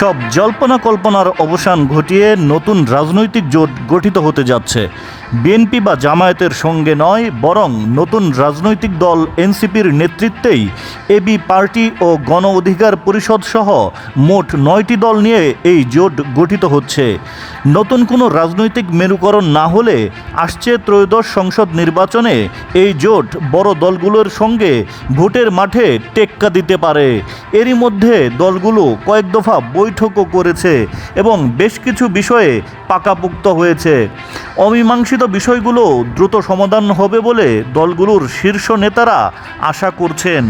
সব জল্পনা কল্পনার অবসান ঘটিয়ে নতুন রাজনৈতিক জোট গঠিত হতে যাচ্ছে। বিএনপি বা জামায়াতের সঙ্গে নয়, বরং নতুন রাজনৈতিক দল এনসিপির নেতৃত্বেই এবি পার্টি ও গণ অধিকার পরিষদ সহ মোট নয়টি দল নিয়ে এই জোট গঠিত হচ্ছে। নতুন কোনো রাজনৈতিক মেরুকরণ না হলে আসছে ত্রয়োদশ সংসদ নির্বাচনে এই জোট বড় দলগুলোর সঙ্গে ভোটের মাঠে টেক্কা দিতে পারে। এরই মধ্যে দলগুলো কয়েক দফা বৈঠকও করেছে এবং বেশ কিছু বিষয়ে পাকাপুক্ত হয়েছে। অমীমাংসিত বিষয়গুলো দ্রুত সমাধান হবে বলে দলগুলোর শীর্ষ নেতারা আশা করছেন।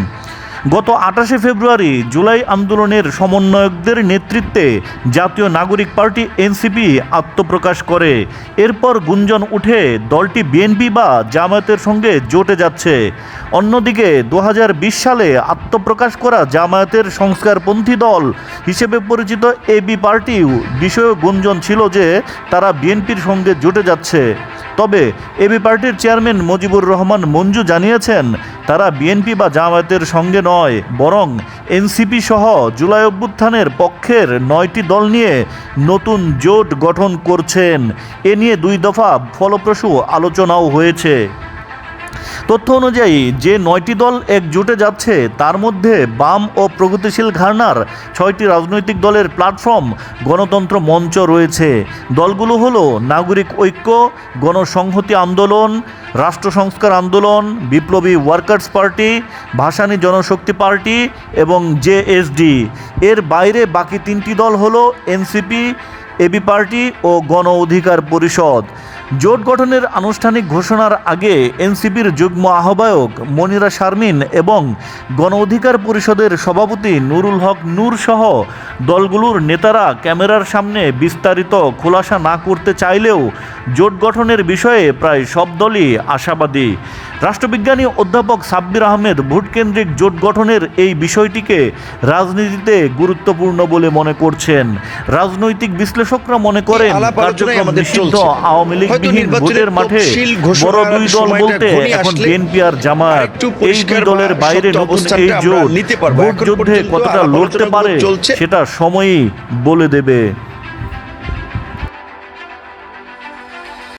গত আঠাশে ফেব্রুয়ারি জুলাই আন্দোলনের সমন্বয়কদের নেতৃত্বে জাতীয় নাগরিক পার্টি এনসিপি আত্মপ্রকাশ করে। এরপর গুঞ্জন উঠে দলটি বিএনপি বা জামায়াতের সঙ্গে জোটে যাচ্ছে। অন্যদিকে দু হাজার বিশ সালে আত্মপ্রকাশ করা জামায়াতের সংস্কারপন্থী দল হিসেবে পরিচিত এবি পার্টিও বিষয়ে গুঞ্জন ছিল যে তারা বিএনপির সঙ্গে জোটে যাচ্ছে। তবে এবি পার্টির চেয়ারম্যান মুজিবুর রহমান মঞ্জু জানিয়েছেন তারা বিএনপি বা জামায়াতের সঙ্গে নয়, বরং এনসিপি সহ জুলাই অভ্যুত্থানের পক্ষের নয়টি দল নিয়ে নতুন জোট গঠন করছেন। এ নিয়ে দুই দফা ফলপ্রসূ আলোচনাও হয়েছে। তথ্য অনুযায়ী, যে নয়টি দল একজোটে যাচ্ছে, তার মধ্যে বাম ও প্রগতিশীল ঘাড়নার ছয়টি রাজনৈতিক দলের প্ল্যাটফর্ম, গণতন্ত্র মঞ্চ রয়েছে। দলগুলো হলো নাগরিক ঐক্য, গণসংহতি আন্দোলন, রাষ্ট্র সংস্কার আন্দোলন, বিপ্লবী ওয়ার্কার্স পার্টি, ভাসানী জনশক্তি পার্টি এবং জেএসডি এর বাইরে বাকি তিনটি দল হলো এনসিপি এবি পার্টি ও গণ অধিকার পরিষদ। জোট গঠনের আনুষ্ঠানিক ঘোষণার আগে এনসিপির যুগ্ম আহ্বায়ক মনিরা শারমিন এবং গণ অধিকার পরিষদের সভাপতি নুরুল হক নূর সহ দলগুলোর নেতারা ক্যামেরার সামনে বিস্তারিত খোলাসা না করতে চাইলেও জোট গঠনের বিষয়ে প্রায় সব দলই আশাবাদী। রাষ্ট্রবিজ্ঞানী অধ্যাপক সাব্বির আহমেদ ভোটকেন্দ্রিক জোট গঠনের এই বিষয়টিকে রাজনীতিতে গুরুত্বপূর্ণ বলে মনে করছেন। রাজনৈতিক বিশ্লেষকরা মনে করেন কার্যক্রম নিষিদ্ধ আওয়ামী লীগ ভোটের মাঠে বড় দুই দল বলতে এখন বিএনপি আর জামায়াত। এই দুই দলের বাইরে নতুন এই জোট ভোট যুদ্ধে কতটা লড়তে পারে সেটা সময়ই বলে দেবে।